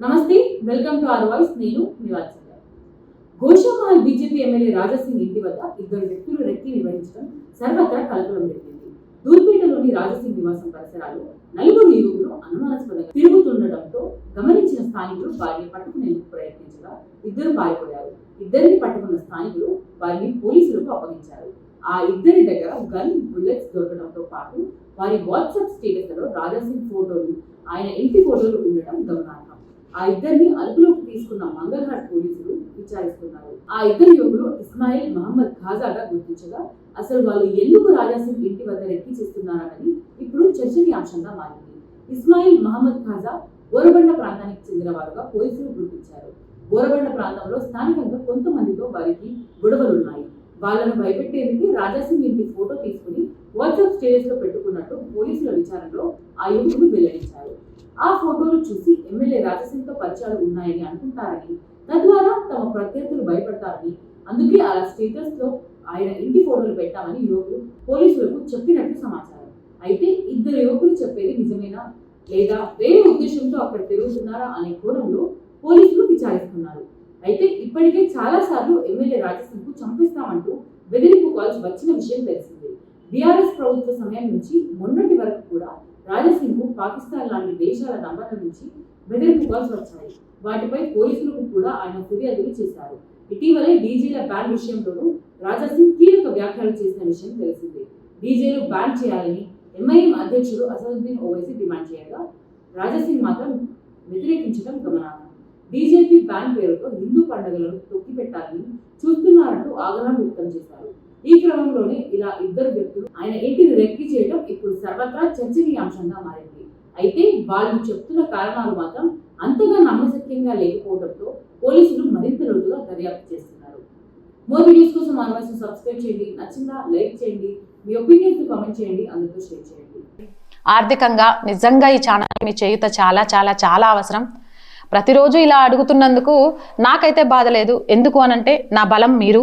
నమస్తే welcome to R voice నేను మీ వాత్సల్య. గోషామహల్ బీజేపీ ఎమ్మెల్యే రాజాసింగ్ ఇంటి వద్ద ఇద్దరు వ్యక్తులు రెక్కి నిర్వహించడం సర్వత్రా కలకలం పెట్టింది దూర్పేటలోని రాజసింగ్ నివాసం పరిసరాలు నలుగురు యువకులు అనుమానాస్పదంగా తిరుగుతుండటంతో గమనించిన స్థానికులు వారిని పట్టుకునేందుకు ప్రయత్నించగా ఇద్దరు పారిపోయారు. ఇద్దరిని పట్టుకున్న స్థానికులు వారిని పోలీసులకు అప్పగించారు. ఆ ఇద్దరి దగ్గర గన్ బుల్లెట్స్ దొరకడంతో పాటు వారి వాట్సాప్ స్టేటస్లలో రాజాసింగ్ ఫోటోలు ఆయన ఇంటి ఫోటోలు ఉండటం గమనార్హం. ఆ ఇద్దరిని అదుపులోకి తీసుకున్న మంగళఘాట్ పోలీసులు విచారిస్తున్నారు. ఆ ఇద్దరు యువకులు ఇస్మాయిల్ మహమ్మద్ ఖాజాగా గుర్తించగా అసలు వాళ్ళు ఎందుకు రాజాసింగ్ ఇంటి వద్ద రెక్కి చేస్తున్నారన్నది ఇప్పుడు చర్చనీయాంశంగా మారింది. ఇస్మాయిల్ మహమ్మద్ ఖాజా బోరబండ ప్రాంతానికి చెందిన వారుగా పోలీసులు గుర్తించారు. బోరబండ ప్రాంతంలో స్థానికంగా కొంతమందితో వారికి గొడవలున్నాయి. వాళ్ళను భయపెట్టేందుకు రాజాసింగ్ ఇంటి ఫోటో తీసుకుని వాట్సాప్ స్టేటస్లో పెట్టుకున్నట్టు పోలీసుల విచారణలో ఆ యువకులు వెల్లడించారు. ఆ ఫోటోలు చూసి ఎమ్మెల్యే రాజసింగ్తో పరిచయాలు ఉన్నాయని అనుకుంటారని తద్వారా తమ ప్రత్యర్థులు భయపడతారని అందుకే అలా స్టేటస్లో ఆయన ఇంటి ఫోటోలు పెట్టామని యువకులు పోలీసులకు చెప్పినట్లు సమాచారం. అయితే ఇద్దరు యువకులు చెప్పేది నిజమేనా? లేదా వేరే ఉద్దేశంతో అక్కడ తిరుగుతున్నారా అనే కోణంలో పోలీసులు విచారిస్తున్నారు. అయితే ఇప్పటికే చాలా సార్లు ఎమ్మెల్యే రాజసింగ్కు చంపిస్తామంటూ బెదిరింపు కాల్స్ వచ్చిన విషయం తెలిసిందే. బీఆర్ఎస్ ప్రభుత్వ సమయం నుంచి మొన్నటి వరకు కూడా రాయలసీమకు పాకిస్తాన్ లాంటి దేశాల నంబర్ల నుంచి బెదిరింపు కాల్స్ వచ్చాయి. వాటిపై పోలీసులకు కూడా ఆయన ఫిర్యాదులు చేశారు. ఇటీవలే డీజేల బ్యాన్ విషయంలోనూ రాజాసింగ్ కీలక వ్యాఖ్యలు చేసిన విషయం తెలిసిందే. డీజేలు బ్యాన్ చేయాలని ఎంఐఎం అధ్యక్షుడు అసదుద్దీన్ ఓవైసీ డిమాండ్ చేయగా రాజాసింగ్ మాత్రం వ్యతిరేకించడం గమనార్హం. బీజేపీ బ్యాన్ పేరుతో హిందూ పండుగలను తొక్కిపెట్టాలని చూస్తున్నారంటూ ఆగ్రహం వ్యక్తం చేశారు. ఈ క్రమంలోనే ఇలా ఇద్దరు వ్యక్తులు ఆయన ఇంటిని రెక్కి చేయడం ఇప్పుడు సర్వత్రా చర్చనీయాంశంగా మారింది. అయితే వాళ్ళు చెప్తున్న కారణాలు మాత్రం అంతగా నమ్మశక్యంగా లేకపోవడంతో పోలీసులు మరింత లోతుగా దర్యాప్తు చేస్తున్నారు. మోర్ వీడియోస్ కోసం మన సబ్స్క్రైబ్ చేయండి నచ్చిందా లైక్ చేయండి మీ ఒపీనియన్స్ కామెంట్ చేయండి అందరితో షేర్ చేయండి. ఆర్థికంగా నిజంగా ఈ ఛానల్ మీ చేయుత చాలా చాలా చాలా అవసరం. ప్రతిరోజు ఇలా అడుగుతున్నందుకు నాకైతే బాధ లేదు. ఎందుకు అనంటే నా బలం మీరు.